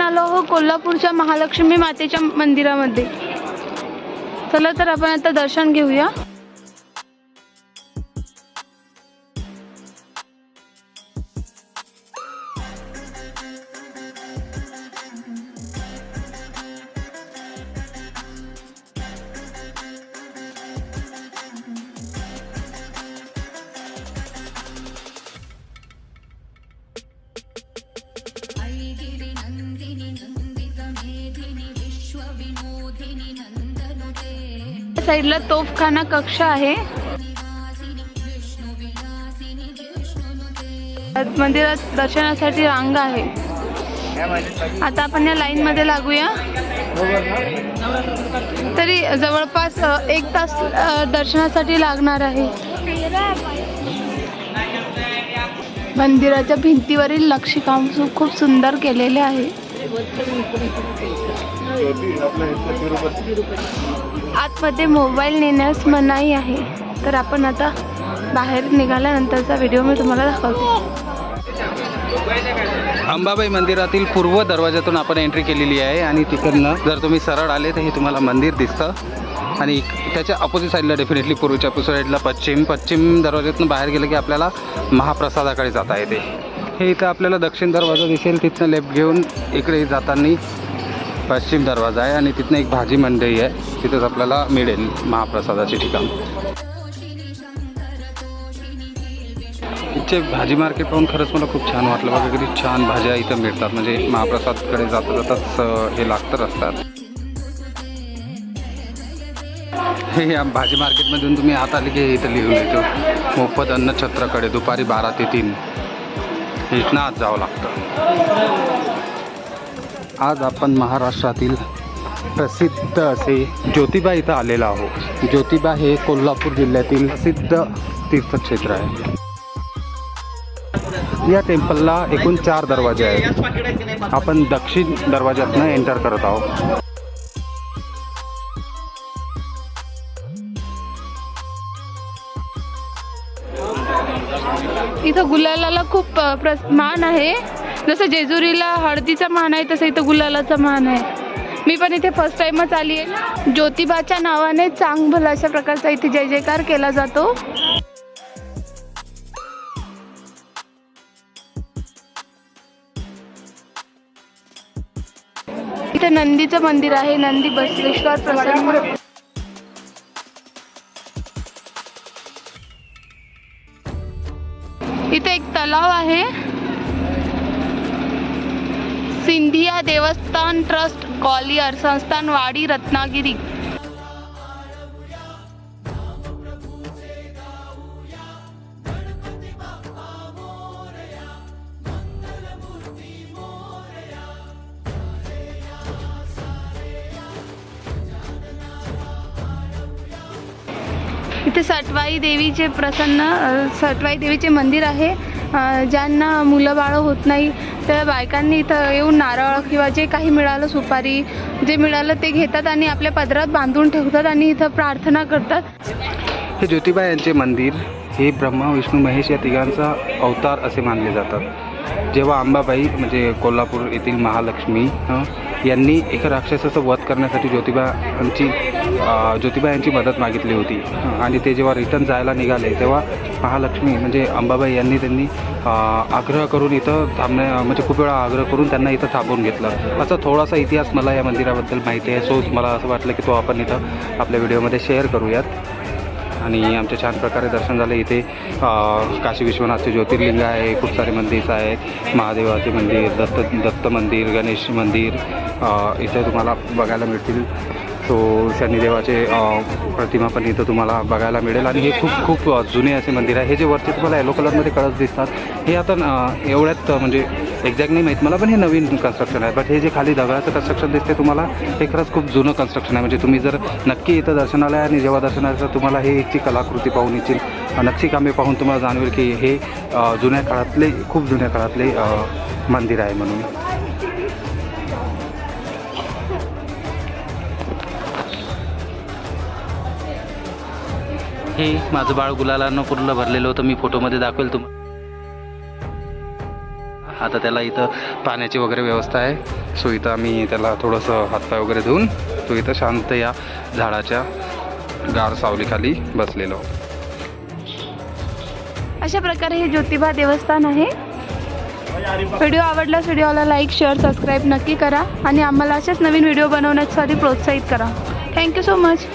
आलो हो कोल्हापूरच्या महालक्ष्मी मातेच्या मंदिरामध्ये. चला तर आपण आता दर्शन घेऊया. साईडला तोफखाना कक्ष आहे. मंदिरात दर्शनासाठी रांग आहे. आता आपण या लाईन मध्ये लागूया. तरी जवळपास एक तास दर्शनासाठी लागणार आहे. मंदिराच्या भिंतीवरील नक्षीकाम खूप सुंदर केलेले आहे. आतमध्ये मोबाईल नेण्यास मनाई आहे. तर आपण आता बाहेर निघाल्यानंतरचा व्हिडिओ मी तुम्हाला दाखवते. अंबाबाई मंदिरातील पूर्व दरवाजातून आपण एंट्री केलेली आहे आणि तिकडनं जर तुम्ही सरळ आले तर हे तुम्हाला मंदिर दिसतं. आणि त्याच्या अपोजिट साईडला डेफिनेटली पूर्वीच्या अपोजिट साईडला पश्चिम पश्चिम दरवाज्यातून बाहेर गेलं की आपल्याला महाप्रसादाकडे जाता येते. हे इथं आपल्याला दक्षिण दरवाजा दिसेल. तिथनं लेफ्ट घेऊन इकडे जाताना पश्चिम दरवाजा आहे आणि तिथनं एक भाजी मंडई आहे. तिथंच आपल्याला मिळेल महाप्रसादाचे ठिकाण. इथे इथचे भाजी मार्केट पाहून खरंच मला खूप छान वाटलं. बघा किती छान भाज्या इथं मिळतात. म्हणजे महाप्रसादकडे जाता जाताच हे लागतं असतात. हे या भाजी मार्केटमधून तुम्ही आत आले की इथं लिहून येतो. मोफत अन्नछत्राकडे दुपारी बारा ते तीन. इथनं आज जावं लागतं. आज आपण महाराष्ट्रातील प्रसिद्ध असे ज्योतिबा इथं आलेलो आहोत. ज्योतिबा हे कोल्हापूर जिल्ह्यातील प्रसिद्ध तीर्थक्षेत्र आहे. या टेम्पलला एकूण चार दरवाजे आहेत. आपण दक्षिण दरवाज्यातनं एंटर करत आहोत. इथं गुलालाला खूप प्र प्रस मान आहे. जसं जेजुरीला हळदीचा मान आहे तसं इथं गुलालाचा मान आहे. मी पण इथे फर्स्ट टाइमच आली आहे. ज्योतिबाच्या नावाने चांगभल अशा प्रकारचा इथे जय जयकार केला जातो. इथे नंदीचं मंदिर आहे नंदी बसवेश्वर प्रसन्न. इथे एक तलाव आहे. सिंधिया देवस्थान ट्रस्ट ग्वालियर संस्थान वाडी रत्नागिरी. इथे सटवाई देवीचे प्रसन्न सटवाई देवीचे मंदिर आहे. ज्यांना मुलं बाळं होत नाही त्या बायकांनी इथं येऊन नारळ किंवा जे काही मिळालं सुपारी जे मिळालं ते घेतात आणि आपल्या पदरात बांधून ठेवतात आणि इथं प्रार्थना करतात. हे ज्योतिबा यांचे मंदिर हे ब्रह्मा विष्णू महेश या तिघांचा अवतार असे मानले जातात. जेव्हा अंबाबाई म्हणजे कोल्हापूर येथील महालक्ष्मी यांनी एका राक्षसाचं वध करण्यासाठी ज्योतिबा यांची ज्योतिबा यांची मदत मागितली होती. आणि ते जेव्हा रिटर्न जायला निघाले तेव्हा महालक्ष्मी म्हणजे अंबाबाई यांनी त्यांनी आग्रह करून इथं थांबण्या म्हणजे खूप वेळा आग्रह करून त्यांना इथं थांबवून घेतलं. असा थोडासा इतिहास मला या मंदिराबद्दल माहिती आहे सो मला असं वाटलं की तो आपण इथं आपल्या व्हिडिओमध्ये शेअर करूयात. आणि आमचे छान प्रकारे दर्शन झाले. इथे काशी विश्वनाथचे ज्योतिर्लिंग आहे खूप सारे मंदिर आहेत. महादेवाचे मंदिर दत्त दत्त मंदिर गणेश मंदिर इथे तुम्हाला बघायला मिळतील. सो शनिदेवाचे प्रतिमा पण इथं तुम्हाला बघायला मिळेल. आणि हे खूप खूप जुने असे मंदिर आहे. हे जे वरती तुम्हाला येलो कलरमध्ये कळस दिसतात हे आता एवढ्यात म्हणजे एक्झॅक्ट नाही माहीत मला पण हे नवीन कन्स्ट्रक्शन आहे. बट हे जे खाली दगडाचं कन्स्ट्रक्शन दिसते तुम्हाला हे खरंच खूप जुनं कन्स्ट्रक्शन आहे. म्हणजे तुम्ही जर नक्की इथं दर्शनाला आहे आणि जेव्हा दर्शनाला तर तुम्हाला हे इथची कलाकृती पाहून याची नक्षीकामे पाहून तुम्हाला जाणवेल की हे जुन्या काळातले खूप जुन्या काळातले मंदिर आहे म्हणून. हे माझं बाळ गुलालानं पूर्ण भरलेलं होतं. मी फोटोमध्ये दाखवेल तुम आता त्याला इथं पाण्याची वगैरे व्यवस्था आहे. सो इथं आम्ही त्याला थोडंसं हातपाय वगैरे धुवून तो इथं शांत या झाडाच्या गार सावलीखाली बसलेलो. अशा प्रकारे हे ज्योतिबा देवस्थान आहे. व्हिडिओ आवडला व्हिडिओला लाईक शेअर सबस्क्राईब नक्की करा. आणि आम्हाला असेच नवीन व्हिडिओ बनवण्यासाठी प्रोत्साहित करा. Thank you so much.